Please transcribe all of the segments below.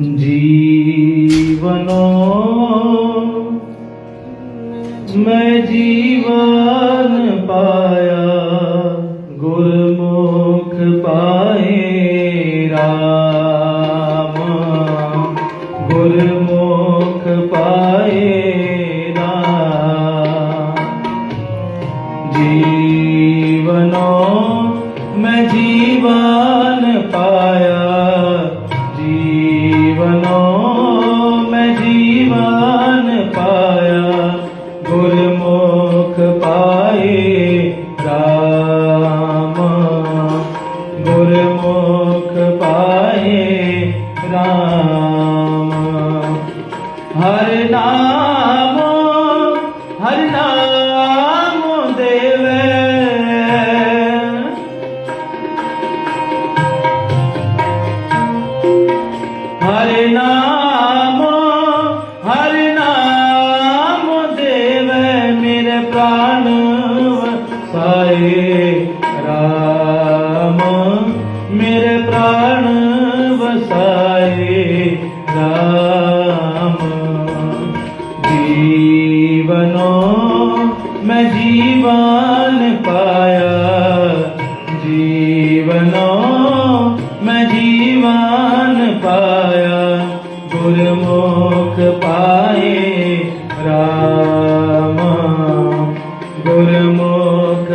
ਜੀਵਨੋ ਮੈਂ ਜੀਵਨ जीवनो मैं जीवन पाया जीवनो मैं जीवन पाया गुरमुख पाए राम गुरमुख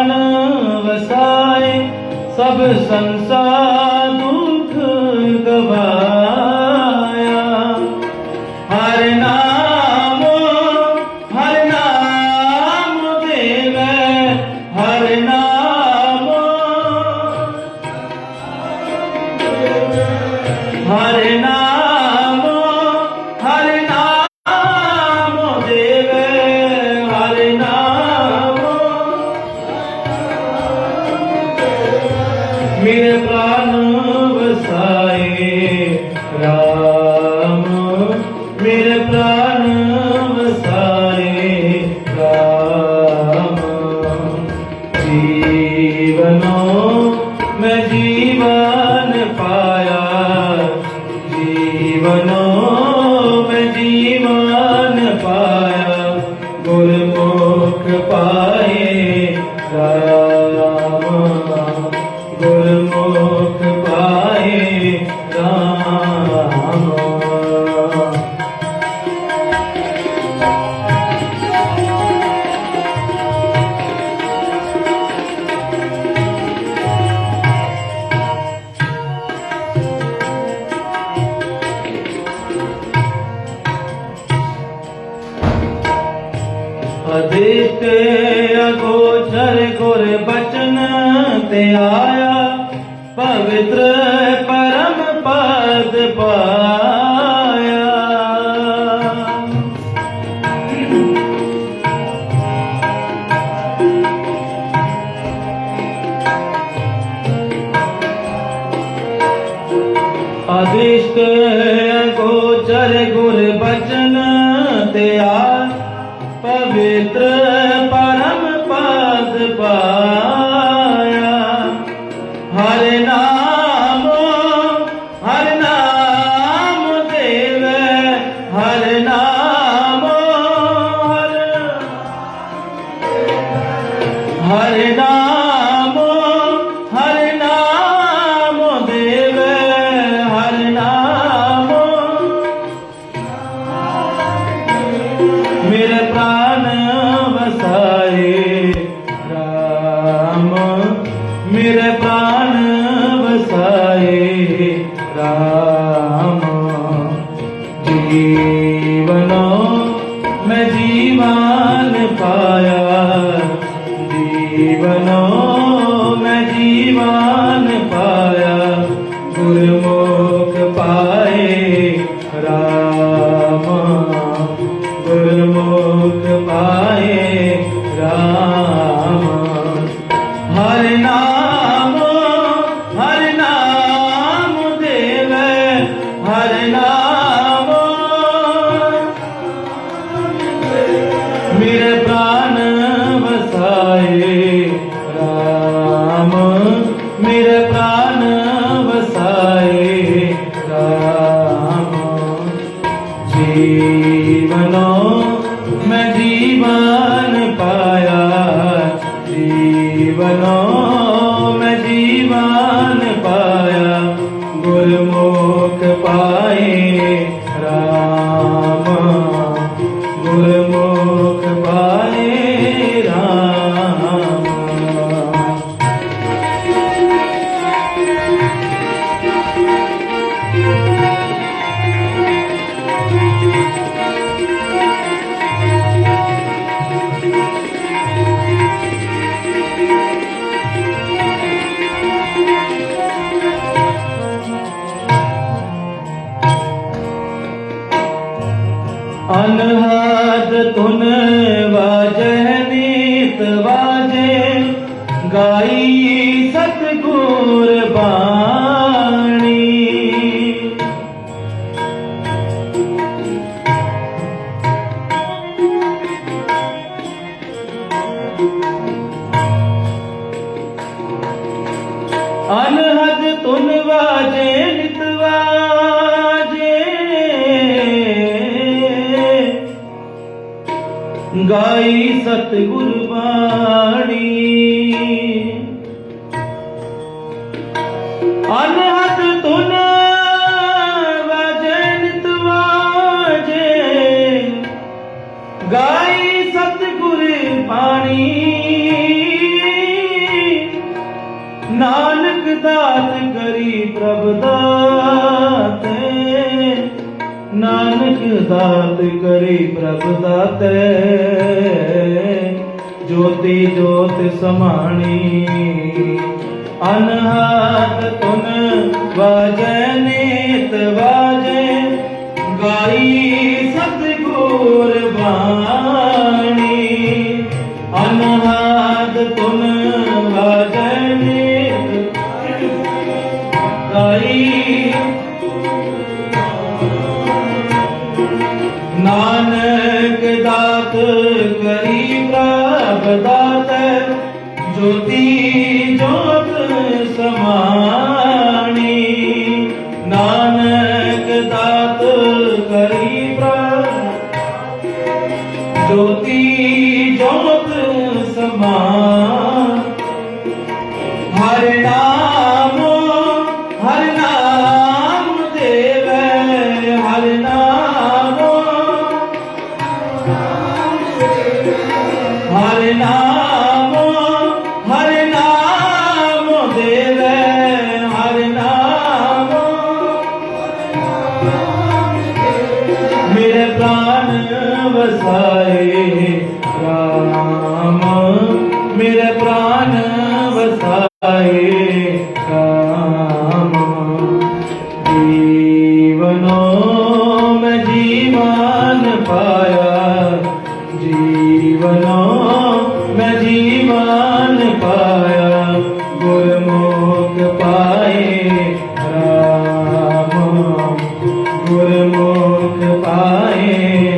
ਪ੍ਰਾਣ ਵਸਾਏ, ਸਭ ਸੰਸਾਰ ਦੁਖ ਗਵਾਇਆ। ਹਰ ਨਾਮ ਹਰ ਨਾਮ ਦੇਵੇ, ਹਰ ਨਾਮ। ਹਰ ਨਾਮ Hallelujah. ਤੇ ਅਗੋਚਰ ਗੁਰ ਬਚਨ ਤੇ ਆਇਆ ਪਵਿੱਤਰ ਜੀਵਨਾ ਮੈਂ ਜੀਵਾਨ ਪਾਇਆ। ਜੀਵਨਾ ਮੈਂ ਜੀਵਾਨ ਪਾਇਆ। ਗੁਰਮੁਖ ਪਾਏ ਰਾਮ। ਗੁਰਮੁਖ ਨਾਨਕ ਪਾਏ। ਗਾਈ ਸਤਗੁਰ ਬਾਣੀ। ਅਨਹਦ ਤੁਨ ਵਾਜੇ ਨਿਤ ਗਾਈ ਸਤਿਗੁਰ ਦਾਤ ਕਰੀ ਪ੍ਰਭ ਦਾਤੇ। ਨਾਨਕ ਦਾਤ ਕਰੀ ਪ੍ਰਭ ਦਾਤੇ। ਜੋਤੀ ਜੋਤ ਸਮਾਣੀ। ਅਨਹਦ ਤੁਨ ਵਾਜੈ, ਨੀਤ ਵਾਜੈ। ਗਾਈ ਸਤਿਗੁਰ ਬਾਣੀ। ਗਾਈ। ਨਾਨਕ ਦਾਤ ਕਰੀ ਪ੍ਰਭ ਦਾਤ, ਜੋਤੀ ਜੋਤ ਸਮਾਣੀ। ਨਾਨਕ ਦਾਤ ਕਰੀ ਪ੍ਰਭ, ਜੋਤੀ ਜੋਤ ਸਮਾ ਹਰ ਗੁਰਮੁਖ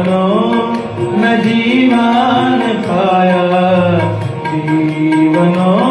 ਜੀਵਨੋ ਮੈਂ ਜੀਵਨ ਪਾਇਆ ਜੀਵਨੋ